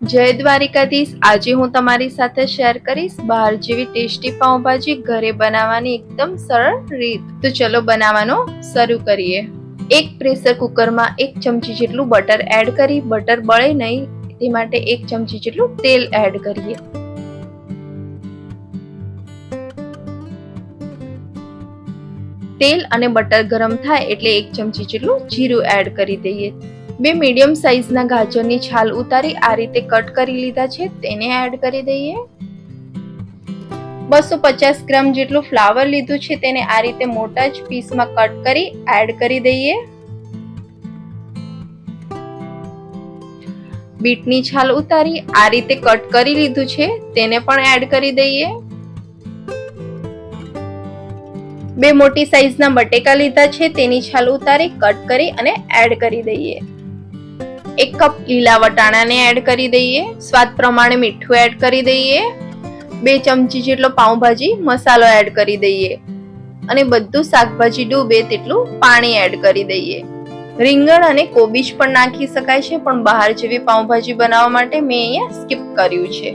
જય દ્વારિકાધીશ. આજે હું તમારી સાથે શેર કરીશ બહાર જેવી ટેસ્ટી પાઉંભાજી ઘરે બનાવવાની એકદમ સરળ રીત. તો ચલો બનાવવાનું શરૂ કરીએ. એક પ્રેશર કુકરમાં એક ચમચી જેટલું બટર એડ કરી, બટર બળે નહીં તે માટે એક ચમચી જેટલું તેલ એડ કરીએ. તેલ અને બટર ગરમ થાય એટલે એક ચમચી જેટલું જીરું એડ કરી દઈએ. બે મીડિયમ સાઇઝના ગાજરની છાલ ઉતારી આ રીતે કટ કરી લીધા છે, તેને એડ કરી દઈએ. બસો પચાસ ગ્રામ જેટલું ફ્લાવર લીધું છે, તેને આ રીતે મોટા જ પીસમાં કટ કરી એડ કરી દઈએ. બીટની છાલ ઉતારી આ રીતે કટ કરી લીધું છે, તેને પણ એડ કરી દઈએ. બે મોટી સાઈઝના બટેકા લીધા છે, તેની છાલ ઉતારી કટ કરી અને એડ કરી દઈએ. એક કપ લીલા વટાણાને એડ કરી દઈએ. સ્વાદ પ્રમાણે મીઠું એડ કરી દઈએ. બે ચમચી જેટલો પાઉંભાજી મસાલો એડ કરી દઈએ. અને બધું શાકભાજી ડૂબે તેટલું પાણી એડ કરી દઈએ. રીંગણ અને કોબીજ પણ નાખી શકાય છે, પણ બહાર જેવી પાઉંભાજી બનાવવા માટે મેં અહીંયા સ્કીપ કર્યું છે.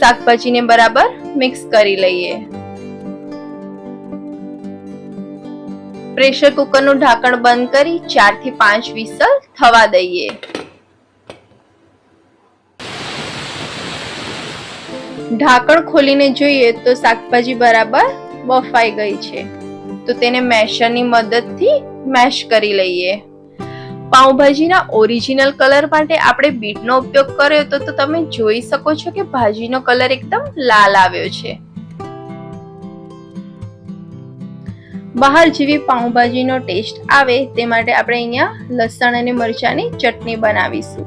શાકભાજીને બરાબર મિક્સ કરી લઈએ. પ્રેશર કુકરનું ઢાંકણ બંધ કરી ચારથી પાંચ વિસલ થવા દઈએ. ઢાંકણ ખોલીને જોઈએ તો શાકભાજી બરાબર બફાઈ ગઈ છે. તો તેને મેશરની મદદથી મેશ કરી લઈએ. પાઉંભાજીના ઓરિજિનલ કલર માટે આપણે બીટનો ઉપયોગ કર્યો તો તમે જોઈ શકો છો કે ભાજીનો કલર એકદમ લાલ આવ્યો છે. બહાર જેવી પાઉંભાજીનો ટેસ્ટ આવે તે માટે આપણે અહીંયા લસણ અને મરચાંની ચટણી બનાવીશું.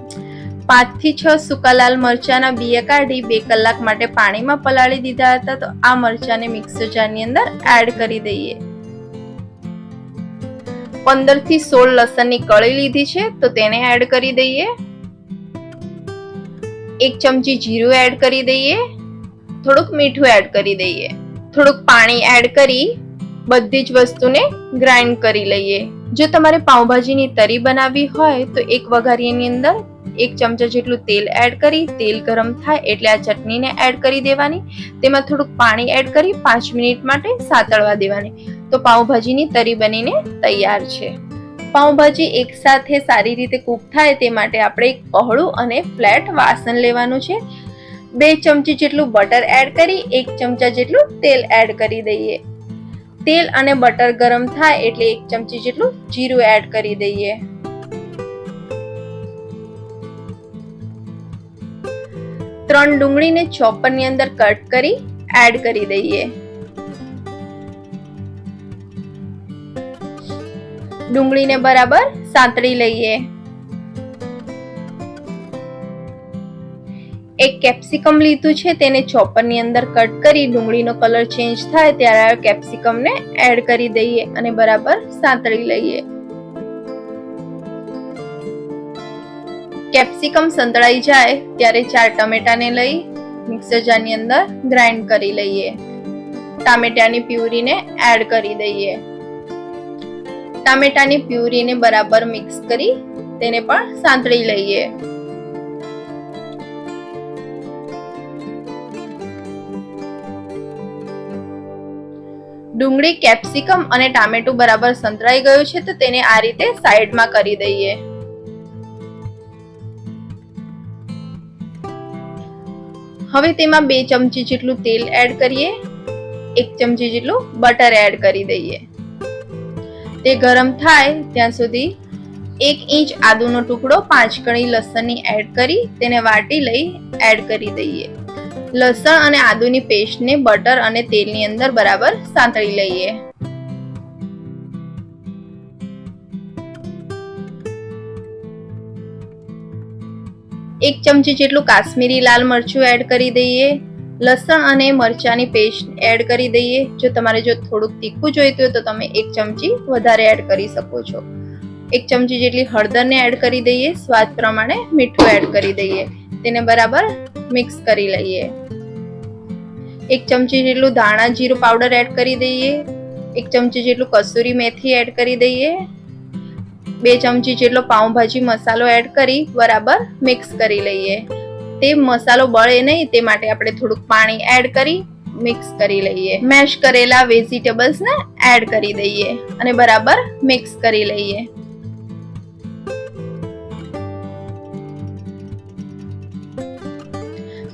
પાંચથી છ સૂકા લાલ મરચાંના બિયા કાઢી બે કલાક માટે પાણીમાં પલાળી દીધા હતા તો આ મરચાંને મિક્સર જારની અંદર એડ કરી દઈએ. પંદરથી સોળ લસણની કળી લીધી છે તો તેને એડ કરી દઈએ. એક ચમચી જીરું એડ કરી દઈએ. થોડુંક મીઠું એડ કરી દઈએ. થોડુંક પાણી એડ કરી બધી જ વસ્તુને ગ્રાઇન્ડ કરી લઈએ. જો તમારે પાઉંભાજીની તરી બનાવવી હોય, તો એક વઘારીની અંદર એક ચમચા જેટલું તેલ એડ કરી, તેલ ગરમ થાય એટલે આ ચટણીને એડ કરી દેવાની. તેમાં થોડુંક પાણી એડ કરી, પાંચ મિનિટ માટે સાતળવા દેવાની. તો પાઉંભાજીની તરી બનીને તૈયાર છે. પાઉંભાજી એકસાથે સારી રીતે કૂક થાય તે માટે આપણે એક પહોળું અને ફ્લેટ વાસણ લેવાનું છે. બે ચમચી જેટલું બટર એડ કરી, એક ચમચા જેટલું તેલ એડ કરી દઈએ. તેલ અને બટર ગરમ થાય એટલે એક ચમચી જેટલું જીરું એડ કરી દઈએ. ત્રણ ડુંગળીને ચોપરની અંદર કટ કરી એડ કરી દઈએ. ડુંગળીને બરાબર સાંતળી લઈએ. એક કેપ્સિકમ લીધું છે, તેને ચોપરની અંદર કટ કરી ડુંગળીનો કલર ચેન્જ થાય ત્યારે કેપ્સિકમને એડ કરી દઈએ અને બરાબર સાંતળી લઈએ. કેપ્સિકમ સંતળાઈ જાય ત્યારે ચાર ટમેટાને લઈ મિક્સર જારની અંદર ગ્રાઇન્ડ કરી લઈએ. ટામેટાની પ્યુરીને એડ કરી દઈએ. ટામેટાની પ્યુરીને બરાબર મિક્સ કરી તેને પણ સાંતળી લઈએ. ડુંગળી, કેપ્સિકમ અને ટામેટું બરાબર સંતરાઈ ગયું છે, તો તેને આ રીતે સાઈડમાં કરી દઈએ. હવે તેમાં બે ચમચી જેટલું તેલ એડ કરીએ. એક ચમચી જેટલું બટર એડ કરી દઈએ. તે ગરમ થાય ત્યાં સુધી એક ઇંચ આદુનો ટુકડો પાંચ કણી લસણની એડ કરી તેને વાટી લઈ એડ કરી દઈએ. લસણ અને આદુની પેસ્ટને બટર અને તેલની અંદર બરાબર સાંતળી લઈએ. એક ચમચી જેટલું કાશ્મીરી લાલ મરચું એડ કરી દઈએ. લસણ અને મરચાની પેસ્ટ એડ કરી દઈએ. જો તમારે જો થોડુંક તીખું જોઈતું હોય તો તમે એક ચમચી વધારે એડ કરી શકો છો. એક ચમચી જેટલી હળદરને એડ કરી દઈએ. સ્વાદ પ્રમાણે મીઠું એડ કરી દઈએ. તેને બરાબર મિક્સ કરી લઈએ. એક ચમચી જેટલું ધાણા જીરું પાવડર એડ કરી દઈએ. એક ચમચી જેટલું કસૂરી મેથી એડ કરી દઈએ. બે ચમચી જેટલો પાઉંભાજી મસાલો એડ કરી બરાબર મિક્સ કરી લઈએ. તે મસાલો બળે નહીં, તે માટે આપણે થોડુંક પાણી એડ કરી મિક્સ કરી લઈએ. મેશ કરેલા વેજીટેબલ્સને એડ કરી દઈએ અને બરાબર મિક્સ કરી લઈએ.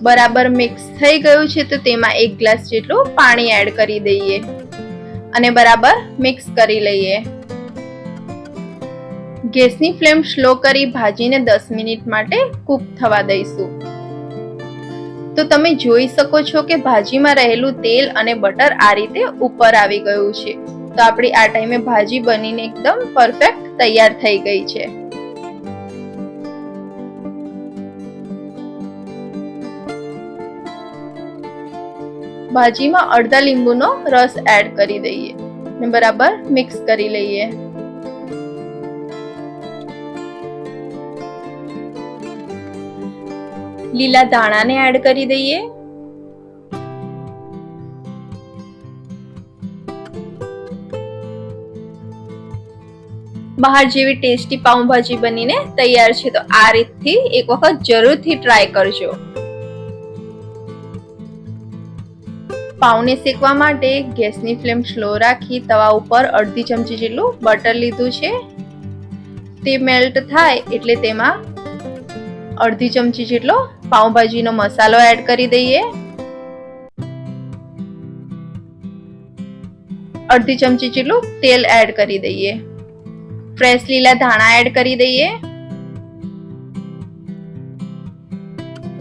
બરાબર મિક્સ થઈ ગયું છે, તો તેમાં એક ગ્લાસ જેટલું પાણી એડ કરી દઈએ. અને બરાબર મિક્સ કરી લઈએ. ગેસની ફ્લેમ સ્લો કરી ભાજીને દસ મિનિટ માટે કૂક થવા દઈશું. તો તમે જોઈ શકો છો કે ભાજીમાં રહેલું તેલ અને બટર આ રીતે ઉપર આવી ગયું છે. તો આપણી આ ટાઈમે ભાજી બનીને એકદમ પરફેક્ટ તૈયાર થઈ ગઈ છે. ભાજીમાં અડધા લીંબુનો રસ એડ કરી દઈએ ને બરાબર મિક્સ કરી લઈએ. લીલા ધાણાને એડ કરી દઈએ. બહાર જેવી ટેસ્ટી પાઉંભાજી બનીને તૈયાર છે, તો આ રીતથી એક વખત જરૂરથી ટ્રાય કરજો. પાઉને શેકવા માટે ગેસની ફ્લેમ સ્લો રાખી તવા ઉપર અડધી ચમચી જેટલું બટર લીધું છે. તે મેલ્ટ થાય એટલે તેમાં અડધી ચમચી જેટલો પાઉંભાજીનો મસાલો એડ કરી દઈએ. અડધી ચમચી જેટલું તેલ એડ કરી દઈએ. ફ્રેશ લીલા ધાણા એડ કરી દઈએ.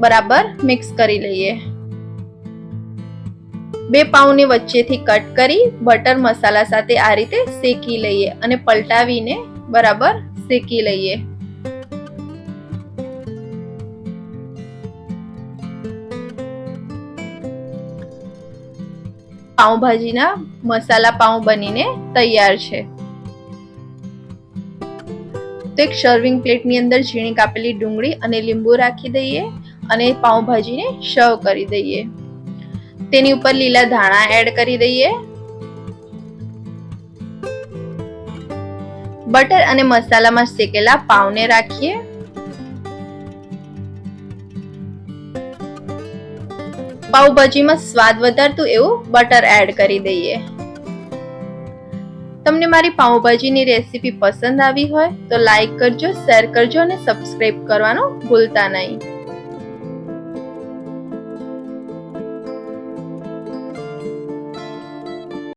બરાબર મિક્સ કરી લઈએ. બે પાઉને વચ્ચેથી કટ કરી બટર મસાલા સાથે આ રીતે શેકી લઈએ અને પલટાવીને બરાબર શેકી લઈએ. પાઉંભાજીના મસાલા પાઉં બનીને તૈયાર છે. તો એક સર્વિંગ પ્લેટની અંદર ઝીણી કાપેલી ડુંગળી અને લીંબુ રાખી દઈએ અને પાઉંભાજીને સર્વ કરી દઈએ. તેની ઉપર લીલા ધાણા એડ કરી દઈએ. બટર અને મસાલામાં શેકેલા પાવને રાખીએ. પાઉભાજીમાં સ્વાદ વધારતું એવું બટર એડ કરી દઈએ. તમને મારી પાઉભાજીની રેસીપી પસંદ આવી હોય તો લાઈક કરજો શેર કરજો અને સબસ્ક્રાઈબ કરવાનું ભૂલતા નહીં.